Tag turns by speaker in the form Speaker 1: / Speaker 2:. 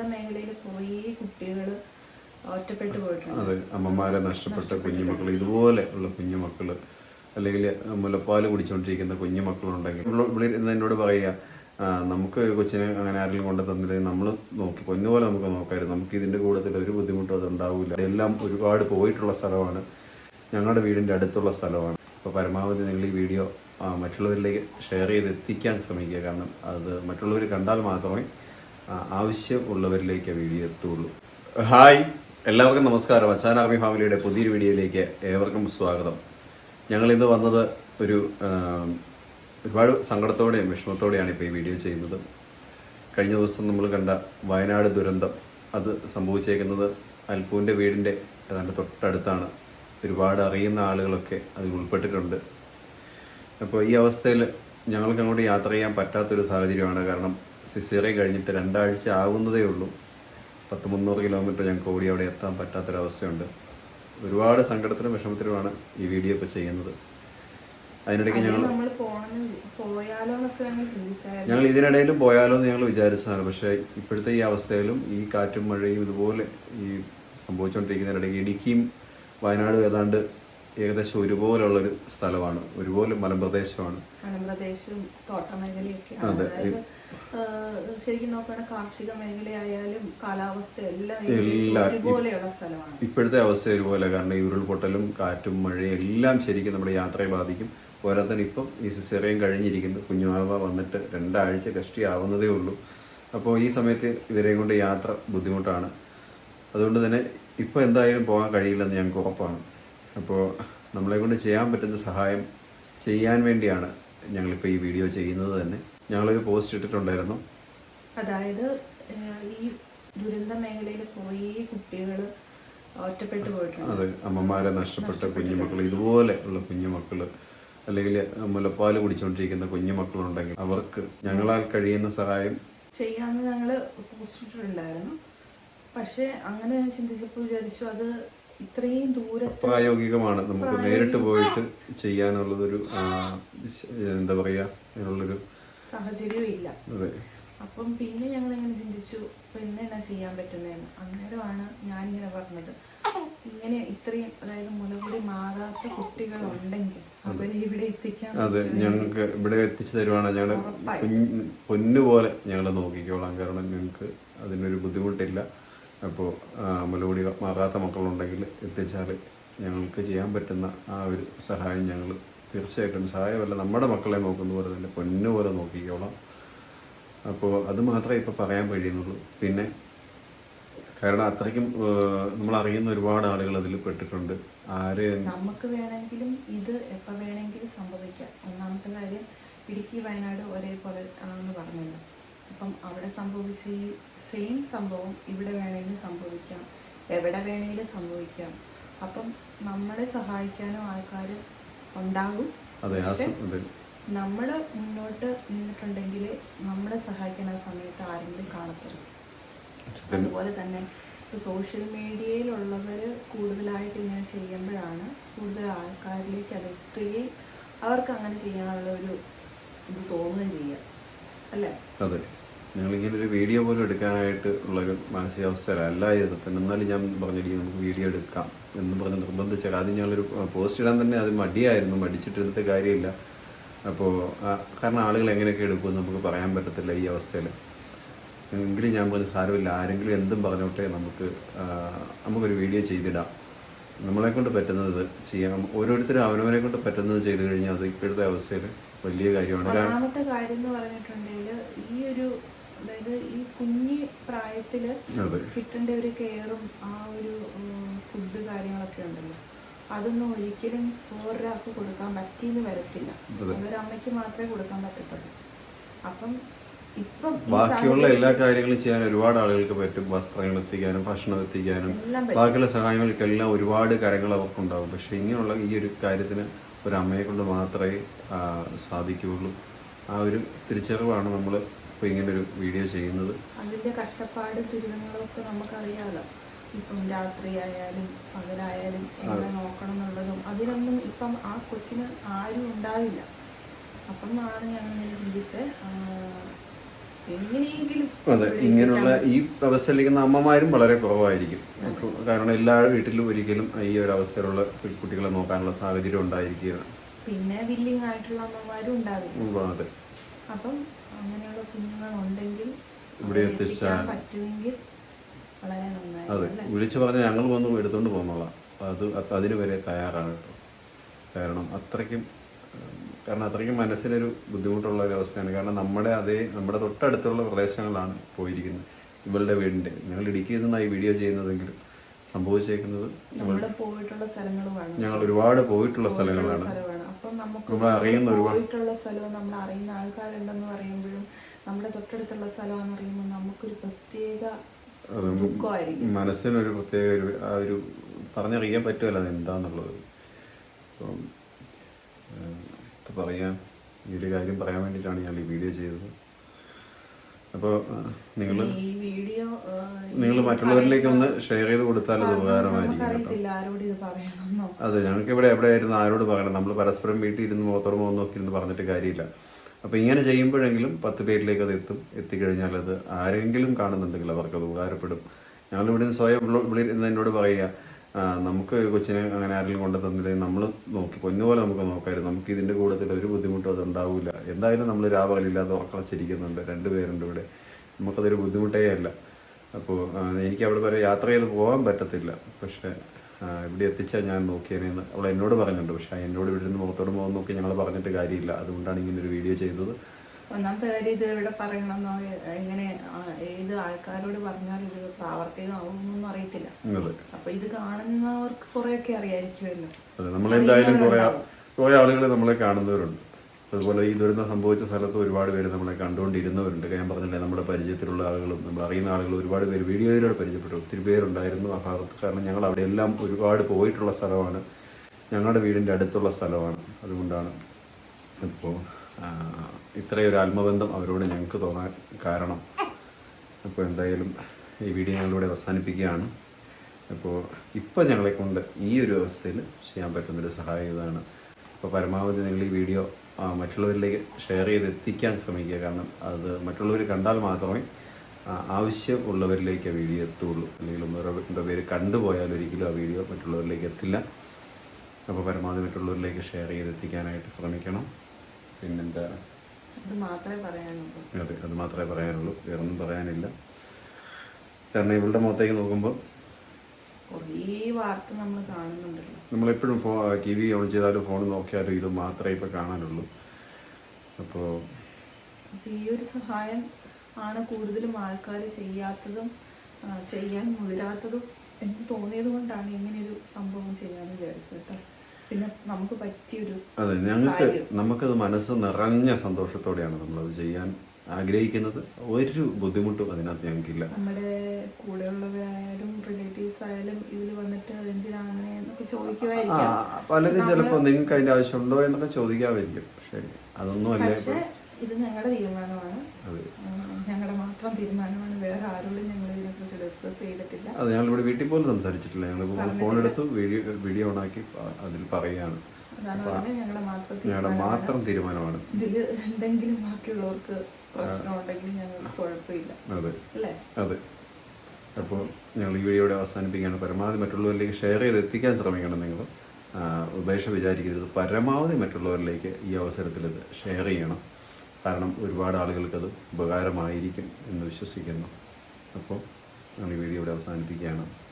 Speaker 1: ദുരന്ത മേഖലയിൽ കുട്ടികൾ ഒറ്റപ്പെട്ടു പോയിട്ടുണ്ട്.
Speaker 2: അതെ അമ്മമാരെ നഷ്ടപ്പെട്ട കുഞ്ഞുമക്കൾ ഇതുപോലെ ഉള്ള കുഞ്ഞുമക്കൾ അല്ലെങ്കിൽ മുലപ്പാൽ കുടിച്ചുകൊണ്ടിരിക്കുന്ന കുഞ്ഞുമക്കളുണ്ടെങ്കിൽ ഇവിടെ എന്നോട് പറയുക നമുക്ക് കൊച്ചിനെ അങ്ങനെ ആരെങ്കിലും കൊണ്ട് തന്നില്ലെങ്കിൽ നമ്മൾ നോക്കി പൊന്നുപോലെ നമുക്ക് നോക്കായിരുന്നു. നമുക്ക് ഇതിന്റെ കൂട്ടത്തിൽ ഒരു ബുദ്ധിമുട്ടും അത് ഉണ്ടാവില്ല. എല്ലാം ഒരുപാട് പോയിട്ടുള്ള സ്ഥലമാണ്. ഞങ്ങളുടെ വീടിന്റെ അടുത്തുള്ള സ്ഥലമാണ്. അപ്പോൾ പരമാവധി നിങ്ങൾ ഈ വീഡിയോ മറ്റുള്ളവരിലേക്ക് ഷെയർ ചെയ്ത് എത്തിക്കാൻ ശ്രമിക്കുക. കാരണം അത് മറ്റുള്ളവർ കണ്ടാൽ മാത്രമേ ആവശ്യമുള്ളവരിലേക്ക് വീഡിയോ എത്തുള്ളൂ. ഹായ് എല്ലാവർക്കും നമസ്കാരം. അച്ചാൻ ആർമി ഫാമിലിയുടെ പുതിയൊരു വീഡിയോയിലേക്ക് ഏവർക്കും സ്വാഗതം. ഞങ്ങൾ ഇന്ന് വന്നത് ഒരു ഒരുപാട് സങ്കടത്തോടെയും വിഷമത്തോടെയാണ് ഇപ്പോൾ ഈ വീഡിയോ ചെയ്യുന്നത്. കഴിഞ്ഞ ദിവസം നമ്മൾ കണ്ട വയനാട് ദുരന്തം. അത് സംഭവിച്ചേക്കുന്നത് അൽപ്പൂവിന്റെ വീടിന്റെ ഏതാണ്ട് തൊട്ടടുത്താണ്. ഒരുപാട് അറിയുന്ന ആളുകളൊക്കെ അതിൽ ഉൾപ്പെട്ടിട്ടുണ്ട്. അപ്പോൾ ഈ അവസ്ഥയിൽ ഞങ്ങൾക്ക് അങ്ങോട്ട് യാത്ര ചെയ്യാൻ പറ്റാത്തൊരു സാഹചര്യമാണ്. കാരണം സിസേറിയൻ കഴിഞ്ഞിട്ട് രണ്ടാഴ്ച ആവുന്നതേ ഉള്ളൂ. പത്ത് മുന്നൂറ് കിലോമീറ്റർ ഞങ്ങൾക്ക് ഓടി അവിടെ എത്താൻ പറ്റാത്തൊരവസ്ഥയുണ്ട്. ഒരുപാട് സങ്കടത്തിലും വിഷമത്തിലുമാണ് ഈ വീഡിയോ ഇപ്പോൾ ചെയ്യുന്നത്. അതിനിടയ്ക്ക് ഞങ്ങൾ
Speaker 1: ഞങ്ങൾ
Speaker 2: ഇതിനിടയിലും പോയാലോ എന്ന് ഞങ്ങൾ വിചാരിച്ചതാണ്. പക്ഷേ ഇപ്പോഴത്തെ ഈ അവസ്ഥയിലും ഈ കാറ്റും മഴയും ഇതുപോലെ ഈ സംഭവിച്ചുകൊണ്ടിരിക്കുന്നതിനിടയ്ക്ക് ഇടുക്കിയും വയനാടും ഏതാണ്ട് ഏകദേശം ഒരുപോലുള്ളൊരു സ്ഥലമാണ്. ഒരുപോലെ മലമ്പ്രദേശമാണ്
Speaker 1: മലമ്പ്രദേശവും
Speaker 2: അതെ.
Speaker 1: ശരിക്കും നോക്കുകയാണെങ്കിൽ കാർഷിക മേഖലയായാലും കാലാവസ്ഥ എല്ലാം ഒരുപോലെയുള്ള സ്ഥലമാണ്.
Speaker 2: ഇപ്പോഴത്തെ അവസ്ഥ ഒരുപോലെ. കാരണം ഈ ഉരുൾപൊട്ടലും കാറ്റും മഴയും എല്ലാം ശരിക്കും നമ്മുടെ യാത്രയെ ബാധിക്കും. പോരാത്തതിന് ഇപ്പം ഈ സിസേറിയൻ കഴിഞ്ഞിരിക്കുന്നു. കുഞ്ഞുമാവ വന്നിട്ട് രണ്ടാഴ്ച കഷ്ടി ആവുന്നതേ ഉള്ളൂ. അപ്പോൾ ഈ സമയത്ത് ഇവരെയും കൊണ്ട് യാത്ര ബുദ്ധിമുട്ടാണ്. അതുകൊണ്ട് തന്നെ ഇപ്പം എന്തായാലും പോകാൻ കഴിയില്ലെന്ന് ഞങ്ങൾക്ക് ഉറപ്പാണ്. അപ്പോൾ നമ്മളെ കൊണ്ട് ചെയ്യാൻ പറ്റുന്ന സഹായം ചെയ്യാൻ വേണ്ടിയാണ് ഞങ്ങളിപ്പോൾ ഈ വീഡിയോ ചെയ്യുന്നത് തന്നെ. ഞങ്ങളൊരു പോസ്റ്റ് ഇട്ടിട്ടുണ്ടായിരുന്നു.
Speaker 1: അതായത് ഈ ദുരന്ത മേഖലയിൽ കുറേ കുട്ടികൾ ഒറ്റപ്പെട്ടു പോയിട്ടുണ്ട്.
Speaker 2: അതെ അമ്മമാരെ നഷ്ടപ്പെട്ട കുഞ്ഞുമക്കൾ ഇതുപോലെ ഉള്ള കുഞ്ഞുമക്കൾ അല്ലെങ്കിൽ മുലപ്പാൽ കുടിച്ചുകൊണ്ടിരിക്കുന്ന കുഞ്ഞുമക്കളുണ്ടെങ്കിൽ അവർക്ക് ഞങ്ങളാൽ കഴിയുന്ന സഹായം
Speaker 1: ചെയ്യാമെന്ന് ഞങ്ങൾ പോസ്റ്റ് ഇട്ടിട്ടുണ്ടായിരുന്നു. പക്ഷേ അങ്ങനെ ചിന്തിച്ചപ്പോൾ വിചാരിച്ചു അത് ഇത്രയും ദൂരത്ത്
Speaker 2: പ്രായോഗികമാണ്. നമുക്ക് നേരിട്ട് പോയിട്ട് ചെയ്യാനുള്ളതൊരു എന്താ പറയാ അതിനുള്ളൊരു
Speaker 1: സാഹചര്യവും ഇല്ല
Speaker 2: അതെ.
Speaker 1: അപ്പം പിന്നെ ഞങ്ങൾ ഇങ്ങനെ ചിന്തിച്ചു പിന്നെ എന്നാ ചെയ്യാൻ പറ്റുന്നതെന്ന്? അന്നേരമാണ് ഞാനിങ്ങനെ പറഞ്ഞത്. ഇങ്ങനെ ഇത്രയും അതായത് മുലകൂടി മാറാത്ത കുട്ടികൾ ഉണ്ടെങ്കിൽ അവരെ ഇവിടെ എത്തിക്കാൻ
Speaker 2: അതെ ഞങ്ങൾക്ക് ഇവിടെ എത്തിച്ചു തരുവാണ്. ഞങ്ങൾ പൊന്നുപോലെ ഞങ്ങൾ നോക്കിക്കോളാം. കാരണം ഞങ്ങൾക്ക് അതിനൊരു ബുദ്ധിമുട്ടില്ല. അപ്പോൾ മുലകൂടി മാറാത്ത മക്കളുണ്ടെങ്കിൽ എത്തിച്ചാൽ ഞങ്ങൾക്ക് ചെയ്യാൻ പറ്റുന്ന ആ ഒരു സഹായം ഞങ്ങൾ തീർച്ചയായിട്ടും സഹായമല്ല നമ്മുടെ മക്കളെ നോക്കുന്ന പോലെ തന്നെ പൊന്നുപോലെ നോക്കിക്കോളാം. അപ്പോൾ അത് മാത്രമേ ഇപ്പോൾ പറയാൻ കഴിയുന്നുള്ളൂ. പിന്നെ കാരണം അത്രയ്ക്കും നമ്മൾ അറിയുന്ന ഒരുപാട് ആളുകൾ അതിൽ പെട്ടിട്ടുണ്ട്. ആര്
Speaker 1: നമുക്ക് വേണമെങ്കിലും ഇത് എപ്പോൾ വേണമെങ്കിലും സംഭവിക്കാം. ഒന്നാമത്തെ കാര്യം ഇടുക്കി വയനാട് ഒരേപോലെ ആണെന്ന് പറഞ്ഞല്ലോ. അപ്പം അവിടെ സംഭവിച്ച ഈ സെയിം സംഭവം ഇവിടെ വേണമെങ്കിലും സംഭവിക്കാം. എവിടെ വേണമെങ്കിലും സംഭവിക്കാം. അപ്പം നമ്മളെ സഹായിക്കാനും ആൾക്കാർ ഉണ്ടാകും നമ്മൾ മുന്നോട്ട് നിന്നിട്ടുണ്ടെങ്കിൽ നമ്മളെ സഹായിക്കാൻ ആ സമയത്ത് ആരെങ്കിലും കാണത്തുള്ളൂ അതുപോലെ തന്നെ സോഷ്യൽ മീഡിയയിലുള്ളവർ കൂടുതലായിട്ട് ഇങ്ങനെ ചെയ്യുമ്പോഴാണ് കൂടുതൽ ആൾക്കാരിലേക്ക് അത് എത്തുകയും അവർക്ക് അങ്ങനെ ചെയ്യാനുള്ള ഒരു ഇത് തോന്നുകയും ചെയ്യുക. അല്ലേ?
Speaker 2: ഞങ്ങളിങ്ങനെ ഒരു വീഡിയോ പോലും എടുക്കാനായിട്ട് ഉള്ളൊരു മാനസികാവസ്ഥയിലല്ലായിരുന്നു അപ്പം എന്നാലും ഞാൻ പറഞ്ഞിരിക്കും നമുക്ക് വീഡിയോ എടുക്കാം എന്ന് പറഞ്ഞ് നിർബന്ധിച്ചാൽ ആദ്യം ഞങ്ങളൊരു പോസ്റ്റ് ഇടാൻ തന്നെ അത് മടിയായിരുന്നു. മടിച്ചിട്ടിരുന്നിട്ട് കാര്യമില്ല. അപ്പോൾ കാരണം ആളുകൾ എങ്ങനെയൊക്കെ എടുക്കുമെന്ന് നമുക്ക് പറയാൻ പറ്റത്തില്ല ഈ അവസ്ഥയിൽ. എങ്കിലും ഞാൻ പറഞ്ഞ സാരമില്ല. ആരെങ്കിലും എന്തും പറഞ്ഞോട്ടെ നമുക്ക് നമുക്കൊരു വീഡിയോ ചെയ്തിടാം. നമ്മളെ കൊണ്ട് പറ്റുന്നത് ചെയ്യാം. ഓരോരുത്തരും അവനവനെ കൊണ്ട് പറ്റുന്നത് ചെയ്തു കഴിഞ്ഞാൽ അത് ഇപ്പോഴത്തെ അവസ്ഥയിൽ വലിയ കാര്യമാണ്.
Speaker 1: രണ്ടാമത്തെ കാര്യം എന്ന് പറഞ്ഞിട്ടുണ്ടെങ്കിൽ ഈ ഒരു അതായത് ഈ കുഞ്ഞി
Speaker 2: പ്രായത്തിൽ
Speaker 1: കിട്ടേണ്ട ഒരു കെയറും ആ ഒരു ഫുഡ് കാര്യങ്ങളൊക്കെ ഉണ്ടല്ലോ. അതൊന്നും ഒരിക്കലും വേറൊരാൾക്ക് കൊടുക്കാൻ പറ്റിയെന്ന് വരത്തില്ല. അതൊരമ്മയ്ക്ക് മാത്രമേ കൊടുക്കാൻ പറ്റത്തുള്ളൂ. അപ്പം
Speaker 2: ബാക്കിയുള്ള എല്ലാ കാര്യങ്ങളും ചെയ്യാൻ ഒരുപാട് ആളുകൾക്ക് പറ്റും. വസ്ത്രങ്ങൾ എത്തിക്കാനും ഭക്ഷണം എത്തിക്കാനും. ബാക്കിയുള്ള സഹായങ്ങൾക്കെല്ലാം ഒരുപാട് കാര്യങ്ങൾ അവർക്കുണ്ടാവും. പക്ഷെ ഇങ്ങനെയുള്ള ഈ ഒരു കാര്യത്തിന് ഒരു അമ്മയെ കൊണ്ട് മാത്രമേ സാധിക്കുകയുള്ളൂ. ആ ഒരു തിരിച്ചറിവാണ് നമ്മൾ ഇപ്പോൾ ഇങ്ങനെ ഒരു വീഡിയോ ചെയ്യുന്നത്.
Speaker 1: അതിന്റെ കഷ്ടപ്പാട് ഒക്കെ നമുക്കറിയാലോ. ഇപ്പം രാത്രിയായാലും പകലായാലും എങ്ങനെ നോക്കണം എന്നുള്ളതും അതിനൊന്നും ഇപ്പം ആ കൊച്ചിന് ആരും ഉണ്ടാവില്ല. അപ്പം ആണ് ഞാൻ ഇങ്ങനെ ചിന്തിച്ച് എങ്ങനെയെങ്കിലും
Speaker 2: അതെ ഇങ്ങനെയുള്ള ഈ അവസ്ഥയിലിരിക്കുന്ന അമ്മമാരും വളരെ കുറവായിരിക്കും. കാരണം എല്ലാ വീട്ടിലും ഒരിക്കലും ഈ ഒരു അവസ്ഥയിലുള്ള കുട്ടികളെ നോക്കാനുള്ള സാഹചര്യം ഉണ്ടായിരിക്കുകയാണ്.
Speaker 1: പിന്നെ വില്ലിങ് ആയിട്ടുള്ള അമ്മമാരും ഉണ്ടാവില്ല.
Speaker 2: അതെ.
Speaker 1: അപ്പം അങ്ങനെയുള്ള കുഞ്ഞുങ്ങൾ ഉണ്ടെങ്കിൽ
Speaker 2: ഇവിടെ എത്തിച്ചാൽ-
Speaker 1: പറ്റുമെങ്കിൽ വളരെ നന്നായി
Speaker 2: അതെ. വിളിച്ചു പറഞ്ഞാൽ ഞങ്ങൾ വന്ന് എടുത്തുകൊണ്ട് പോകുന്നതാണ് അത് അത് അതിന് വരെ തയ്യാറാണ് കേട്ടോ. കാരണം അത്രയ്ക്കും കാരണം അത്രയ്ക്കും മനസ്സിനൊരു ബുദ്ധിമുട്ടുള്ള ഒരു അവസ്ഥയാണ്. കാരണം നമ്മുടെ അതേ നമ്മുടെ തൊട്ടടുത്തുള്ള പ്രദേശങ്ങളാണ് പോയിരിക്കുന്നത്. ഇവളുടെ വീടിന്റെ. ഞങ്ങൾ ഇടുക്കിയിൽ നിന്നാണ് ഈ വീഡിയോ ചെയ്യുന്നതെങ്കിലും സംഭവിച്ചേക്കുന്നത്
Speaker 1: നമ്മൾ പോയിട്ടുള്ള സ്ഥലങ്ങളാണ്
Speaker 2: ഞങ്ങൾ ഒരുപാട് പോയിട്ടുള്ള സ്ഥലങ്ങളാണ്.
Speaker 1: നമുക്ക്
Speaker 2: അറിയുന്ന
Speaker 1: പോയിട്ടുള്ള സ്ഥലവും നമ്മൾ അറിയുന്ന ആൾക്കാരുണ്ടെന്ന് പറയുമ്പോഴും നമ്മുടെ തൊട്ടടുത്തുള്ള സ്ഥലമാണെന്ന് പറയുമ്പോൾ നമുക്കൊരു പ്രത്യേക ദുഃഖമായിരിക്കും.
Speaker 2: മനസ്സിനൊരു പ്രത്യേക ഒരു ആ ഒരു പറഞ്ഞറിയാൻ പറ്റുമല്ലോ എന്താന്നുള്ളത് അപ്പം പറയാൻ ഈ ഒരു കാര്യം പറയാൻ വേണ്ടിയിട്ടാണ് ഞാൻ ഈ വീഡിയോ ചെയ്തത്. അപ്പോൾ നിങ്ങൾ നിങ്ങൾ മറ്റുള്ളവരിലേക്ക് ഒന്ന് ഷെയർ ചെയ്ത് കൊടുത്താൽ അത് ഉപകാരമായിരിക്കും അതെ ഞങ്ങൾക്ക് ഇവിടെ എവിടെയായിരുന്നു ആരോട് പറയണം? നമ്മൾ പരസ്പരം വീട്ടിൽ ഇരുന്ന് മുഖത്തോട് മുഖം നോക്കി ഇരുന്ന് പറഞ്ഞിട്ട് കാര്യമില്ല. അപ്പോൾ ഇങ്ങനെ ചെയ്യുമ്പോഴെങ്കിലും പത്ത് പേരിലേക്ക് അത് എത്തും. എത്തിക്കഴിഞ്ഞാൽ അത് ആരെങ്കിലും കാണുന്നുണ്ടെങ്കിൽ അവർക്ക് അത് ഉപകാരപ്പെടും. ഞങ്ങളിവിടെ നിന്ന് സ്വയം ഇവിടെ ഇരുന്ന് എന്നോട് പറയുക "ആ, നമുക്ക് കൊച്ചിനെ അങ്ങനെ ആരെങ്കിലും കൊണ്ട് തന്നില്ലെങ്കിൽ നമ്മൾ നോക്കി പൊന്നുപോലെ നമുക്ക് നോക്കായിരുന്നു. നമുക്ക് ഇതിന്റെ കൂട്ടത്തിൽ ഒരു ബുദ്ധിമുട്ടും അത് ഉണ്ടാവില്ല എന്തായാലും നമ്മൾ രാപകലില്ലാതെ ഉറക്കളച്ചിരിക്കുന്നുണ്ട് രണ്ടുപേരുണ്ട് ഇവിടെ. നമുക്കതൊരു ബുദ്ധിമുട്ടേ അല്ല. അപ്പോൾ എനിക്ക് അവിടെ വരെ യാത്ര ചെയ്ത് പോകാൻ പറ്റത്തില്ല. പക്ഷേ ഇവിടെ എത്തിച്ചാൽ ഞാൻ നോക്കിയതിനെന്ന് അവൾ എന്നോട് പറഞ്ഞിട്ടുണ്ട്. പക്ഷേ എന്നോട് ഇവിടെ നിന്ന് മുഖത്തോട് മുഖം നോക്കി ഞങ്ങൾ പറഞ്ഞിട്ട് കാര്യമില്ല. അതുകൊണ്ടാണ് ഇങ്ങനെ ഒരു വീഡിയോ ചെയ്തത്.
Speaker 1: ഒന്നാമത്തെ കാര്യം ഇത് ഇവിടെ പറയണമെന്നോ എങ്ങനെ ഏത് ആൾക്കാരോട് പറഞ്ഞാൽ ഇത് പ്രാവർത്തികമാവുമെന്നൊന്നും അറിയത്തില്ല. അപ്പൊ ഇത് കാണുന്നവർക്ക് കുറെയൊക്കെ അറിയായിരിക്കുമല്ലോ.
Speaker 2: നമ്മൾ എന്തായാലും കുറേ കുറേ ആളുകൾ നമ്മളെ കാണുന്നവരുണ്ട്. അതുപോലെ ഈ ദുരന്തം സംഭവിച്ച സ്ഥലത്ത് ഒരുപാട് പേര് നമ്മളെ കണ്ടുകൊണ്ടിരുന്നവരുണ്ട് ഞാൻ പറഞ്ഞില്ലേ നമ്മുടെ പരിചയത്തിലുള്ള ആളുകളും നമ്മൾ അറിയുന്ന ആളുകൾ ഒരുപാട് പേര് വീഡിയോയിലൂടെ പരിചയപ്പെട്ടു. ഒത്തിരി പേരുണ്ടായിരുന്നു ആ ഭാഗത്ത്. കാരണം ഞങ്ങൾ അവിടെ എല്ലാം ഒരുപാട് പോയിട്ടുള്ള സ്ഥലമാണ്. ഞങ്ങളുടെ വീടിന്റെ അടുത്തുള്ള സ്ഥലമാണ്. അതുകൊണ്ടാണ് ഇപ്പോൾ ഇത്രയൊരു ആത്മബന്ധം അവരോട് ഞങ്ങൾക്ക് തോന്നാൻ കാരണം. അപ്പോൾ എന്തായാലും ഈ വീഡിയോ ഞങ്ങളിവിടെ അവസാനിപ്പിക്കുകയാണ്. അപ്പോൾ ഇപ്പോൾ ഞങ്ങളെ കൊണ്ട് ഈ ഒരു അവസ്ഥയിൽ ചെയ്യാൻ പറ്റുന്നൊരു സഹായം ഇതാണ്. അപ്പോൾ പരമാവധി നിങ്ങൾ ഈ വീഡിയോ മറ്റുള്ളവരിലേക്ക് ഷെയർ ചെയ്ത് എത്തിക്കാൻ ശ്രമിക്കുക. കാരണം അത് മറ്റുള്ളവർ കണ്ടാൽ മാത്രമേ ആവശ്യമുള്ളവരിലേക്ക് ആ വീഡിയോ എത്തുള്ളൂ. അല്ലെങ്കിൽ ഒന്നോ രണ്ടോ പേര് കണ്ടുപോയാൽ ഒരിക്കലും ആ വീഡിയോ മറ്റുള്ളവരിലേക്ക് എത്തില്ല. അപ്പോൾ പരമാവധി മറ്റുള്ളവരിലേക്ക് ഷെയർ ചെയ്ത് എത്തിക്കാനായിട്ട് ശ്രമിക്കണം. പിന്നെന്താ
Speaker 1: അതെ
Speaker 2: അത് മാത്രമേ പറയാനുള്ളൂ. വേറൊന്നും പറയാനില്ല. കാരണം ഇവളുടെ മുഖത്തേക്ക് നോക്കുമ്പോൾ
Speaker 1: കുറേ വാർത്ത നമ്മൾ കാണുന്നുണ്ടല്ലോ.
Speaker 2: നമ്മളെപ്പോഴും ഫോ ടി വി ഓൺ ചെയ്താലും ഫോൺ നോക്കിയാലും ഇത് മാത്രമേ ഇപ്പോൾ കാണാനുള്ളൂ. അപ്പോൾ
Speaker 1: അപ്പൊ ഈ ഒരു സഹായം ആണ് കൂടുതലും ആൾക്കാർ ചെയ്യാത്തതും ചെയ്യാൻ മുതിരാത്തതും എനിക്ക് തോന്നിയത് കൊണ്ടാണ് ഇങ്ങനെയൊരു സംഭവം ചെയ്യാൻ വിചാരിച്ചത് കേട്ടോ. പിന്നെ നമുക്ക് പറ്റിയൊരു
Speaker 2: അതെ ഞങ്ങൾക്ക് നമുക്കത് മനസ്സ് നിറഞ്ഞ സന്തോഷത്തോടെയാണ് നമ്മളത് ചെയ്യാൻ ആഗ്രഹിക്കുന്നത്. ഒരു ബുദ്ധിമുട്ടും അതിനകത്ത് ഞങ്ങൾക്കില്ല.
Speaker 1: നമ്മുടെ കൂടെയുള്ളവരായാലും റിലേറ്റീവ്സ് ആയാലും ഇതിൽ വന്നിട്ട് എന്തിനാണ് എന്നൊക്കെ ചോദിക്കുമായിരിക്കാം
Speaker 2: പലരും ചിലപ്പോൾ നിങ്ങൾക്ക് അതിന്റെ ആവശ്യമുണ്ടോ എന്നൊക്കെ ചോദിക്കാമായിരിക്കും പക്ഷേ അതൊന്നും അല്ല
Speaker 1: ഇത് ഞങ്ങളുടെ തീരുമാനമാണ്. ഞങ്ങളുടെ മാത്രം തീരുമാനമാണ്. വേറെ ആരോടും ഞങ്ങൾ ഇതിനെക്കുറിച്ച് ഡിസ്കസ് ചെയ്തിട്ടില്ല.
Speaker 2: അത് ഞങ്ങൾ ഇവിടെ വീട്ടിൽ പോലും സംസാരിച്ചിട്ടില്ല. ഞങ്ങൾ ഫോൺ എടുത്തു വീഡിയോ വീഡിയോ ഓണാക്കി അതിൽ പറയുകയാണ്.
Speaker 1: ഞങ്ങളുടെ മാത്രം
Speaker 2: തീരുമാനമാണ്.
Speaker 1: ഇതിൽ എന്തെങ്കിലും ബാക്കിയുള്ളവർക്ക് ഞങ്ങൾക്ക് കുഴപ്പമില്ല.
Speaker 2: അതെ.
Speaker 1: അല്ലേ?
Speaker 2: അതെ. അപ്പോൾ ഞങ്ങൾ ഈ വീഡിയോയുടെ അവസാനിപ്പിക്കുകയാണ്. പരമാവധി മറ്റുള്ളവരിലേക്ക് ഷെയർ ചെയ്ത് എത്തിക്കാൻ ശ്രമിക്കണം നിങ്ങൾ. ഉപേക്ഷ വിചാരിക്കരുത്. പരമാവധി മറ്റുള്ളവരിലേക്ക് ഈ അവസരത്തിൽ ഇത് ഷെയർ ചെയ്യണം. കാരണം ഒരുപാട് ആളുകൾക്കത് ഉപകാരമായിരിക്കും എന്ന് വിശ്വസിക്കുന്നു. അപ്പോൾ ഞങ്ങൾ ഈ വീഡിയോ ഇവിടെ അവസാനിപ്പിക്കുകയാണ്.